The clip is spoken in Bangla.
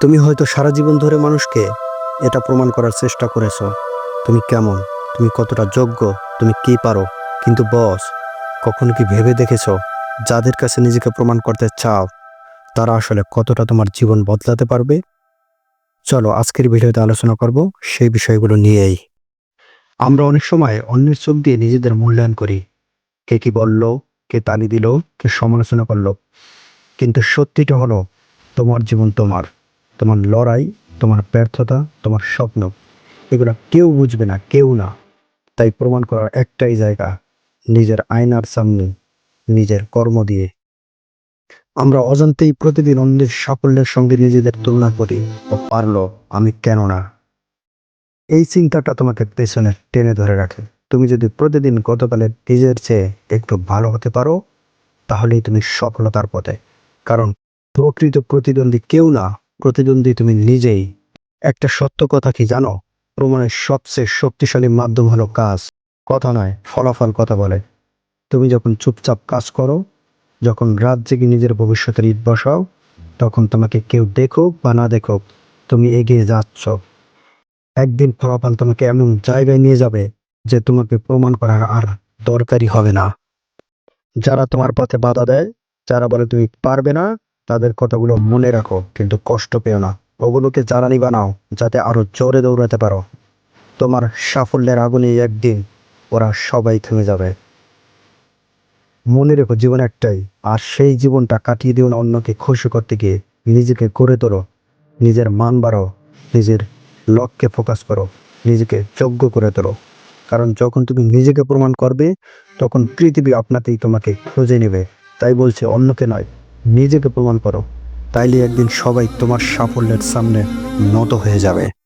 তুমি হয়তো সারা জীবন ধরে মানুষকে এটা প্রমাণ করার চেষ্টা করেছ। তুমি কেমন? তুমি কতটা যোগ্য? তুমি কি পারো? কিন্তু বস, কখনো কি ভেবে দেখেছ? যাদের কাছে নিজেকে প্রমাণ করতে চাও, তারা আসলে কতটা তোমার জীবন বদলাতে পারবে? চলো, আজকের ভিডিওতে আলোচনা করব সেই বিষয়গুলো নিয়েই। আমরা অনেক সময় অন্যের চোখ দিয়ে নিজেদের মূল্যায়ন করি। কে কি বলল, কে তালি দিল, কে সমালোচনা করল। কিন্তু সত্যিটা হলো, তোমার জীবন তোমার। তোমার লড়াই, তোমার ব্যর্থতা, তোমার স্বপ্ন, এগুলো কেউ বুঝবে না, কেউ না। তাই প্রমাণ করার একটাই জায়গা, নিজের আয়নার সামনে, নিজের কর্ম দিয়ে। আমরা অজান্তেই প্রতিদিন অন্যের সাফল্যের সঙ্গে নিজেদের তুলনা করি। ও পারল, আমি কেন না? এই চিন্তাটা তোমাকে পেছনে টেনে ধরে রাখে। তুমি যদি প্রতিদিন গতকালের নিজের চেয়ে একটু ভালো হতে পারো, তাহলেই তুমি সফলতার পথে। কারণ প্রকৃত প্রতিদ্বন্দ্বী কেউ না। প্রতিদ্বন্দ্বী তুমি নিজেই। একটা সত্য কথা কি জানো? প্রমাণের সবচেয়ে শক্তিশালী মাধ্যম হলো কাজ। কথা নয়, ফলাফল কথা বলে। তুমি যখন চুপচাপ কাজ করো, যখন রাত জেগে নিজের ভবিষ্যতের ইট বসাও, তখন তোমাকে কেউ দেখুক বা না দেখুক, তুমি এগিয়ে যাচ্ছ। একদিন ফলাফল তোমাকে এমন জায়গায় নিয়ে যাবে যে তোমাকে প্রমাণ করার আর দরকারই হবে না। যারা তোমার পথে বাধা দেয়, যারা বলে তুমি পারবে না তাদের কথাগুলো মনে রাখো, কিন্তু কষ্ট পেও না। ওগুলোকে জ্বালানি বানাও, যাতে আরও জোরে দৌড়াতে পারো। তোমার সাফল্যের আগুনে একদিন ওরা সবাই থেমে যাবে। মনে রেখো, জীবন একটাই, আর সেই জীবনটা কাটিয়ে দিও না অন্যকে খুশি করতে গিয়ে। নিজেকে গড়ে তোলো, নিজের মান বাড়ো নিজের লক্ষ্যে ফোকাস করো, নিজেকে যোগ্য করে তোলো। কারণ যখন তুমি নিজেকে প্রমাণ করবে, তখন পৃথিবী আপনাতেই তোমাকে খুঁজে নেবে। তাই বলছে, অন্যকে নয় নিজেকে প্রমাণ করো তাইলে একদিন সবাই তোমার সাফল্যের সামনে নত হয়ে যাবে।